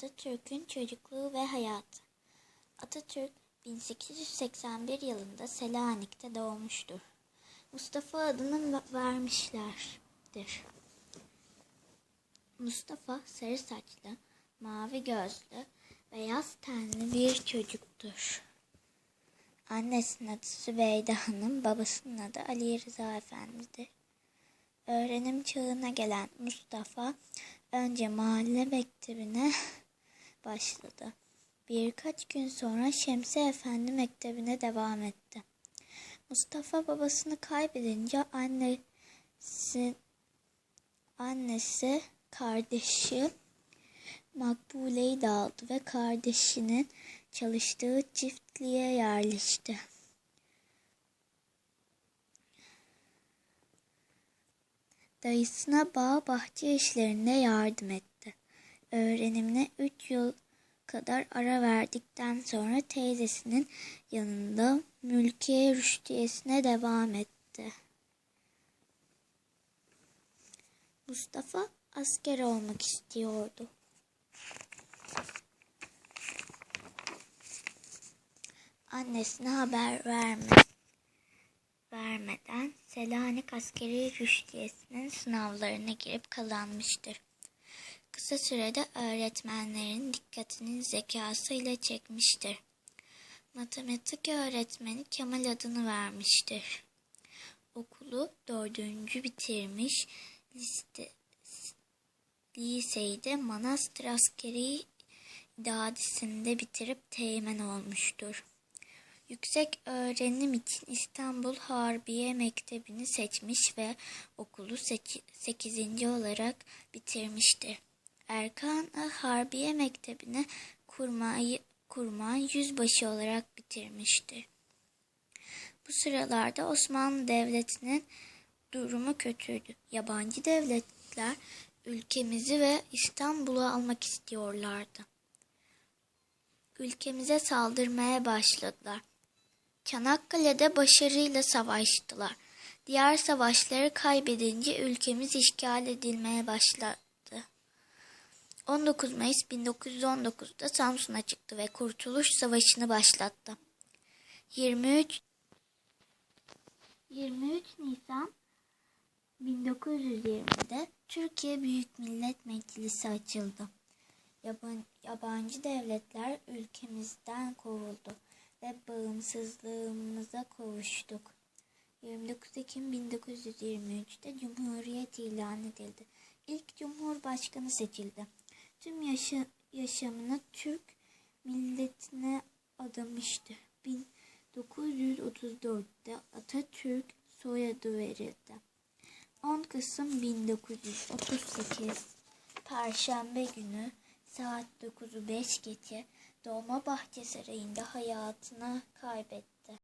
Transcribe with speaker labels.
Speaker 1: Atatürk'ün çocukluğu ve hayatı. Atatürk 1881 yılında Selanik'te doğmuştur. Mustafa adını ve- vermişlerdir. Mustafa sarı saçlı, mavi gözlü, beyaz tenli bir çocuktur. Annesinin adı Sübeyde Hanım, babasının adı Ali Rıza Efendi'dir. Öğrenim çağına gelen Mustafa önce mahalle mektebine başladı. Birkaç gün sonra Şemsi Efendi mektebine devam etti. Mustafa babasını kaybedince annesi annesi kardeşi Makbule'yi de aldı ve kardeşinin çalıştığı çiftliğe yerleşti. Dayısına bağ bahçe işlerinde yardım etti. Öğrenimine üç yıl kadar ara verdikten sonra teyzesinin yanında mülkiye rüştiyesine devam etti. Mustafa asker olmak istiyordu. Annesine haber verme, vermeden Selanik Askeri Rüştiyesi'nin sınavlarına girip kazanmıştır. Kısa sürede öğretmenlerin dikkatini zekasıyla çekmiştir. Matematik öğretmeni Kemal adını vermiştir. Okulu dördüncü bitirmiş, liste, liseyi de Manastır Askeri İdadisi'nde bitirip teğmen olmuştur. Yüksek öğrenim için İstanbul Harbiye Mektebi'ni seçmiş ve okulu 8. olarak bitirmiştir. Erkan-ı Harbiye Mektebi'ni kurmayı, kurmay yüzbaşı olarak bitirmiştir. Bu sıralarda Osmanlı Devleti'nin durumu kötüydü. Yabancı devletler ülkemizi ve İstanbul'u almak istiyorlardı. Ülkemize saldırmaya başladılar. Çanakkale'de başarıyla savaştılar. Diğer savaşları kaybedince ülkemiz işgal edilmeye başladı. 19 Mayıs 1919'da Samsun'a çıktı ve Kurtuluş Savaşı'nı başlattı. 23 23 Nisan 1920'de Türkiye Büyük Millet Meclisi açıldı. Yaban, yabancı devletler ülkemizden kovuldu ve bağımsızlığımıza kavuştuk. 29 Ekim 1923'te Cumhuriyet ilan edildi. İlk Cumhurbaşkanı seçildi. Tüm yaşa, yaşamını Türk milletine adamıştı. 1934'te Atatürk soyadı verildi. 10 Kasım 1938 Perşembe günü saat 9'u 5 geçe Dolmabahçe Sarayı'nda hayatını kaybetti.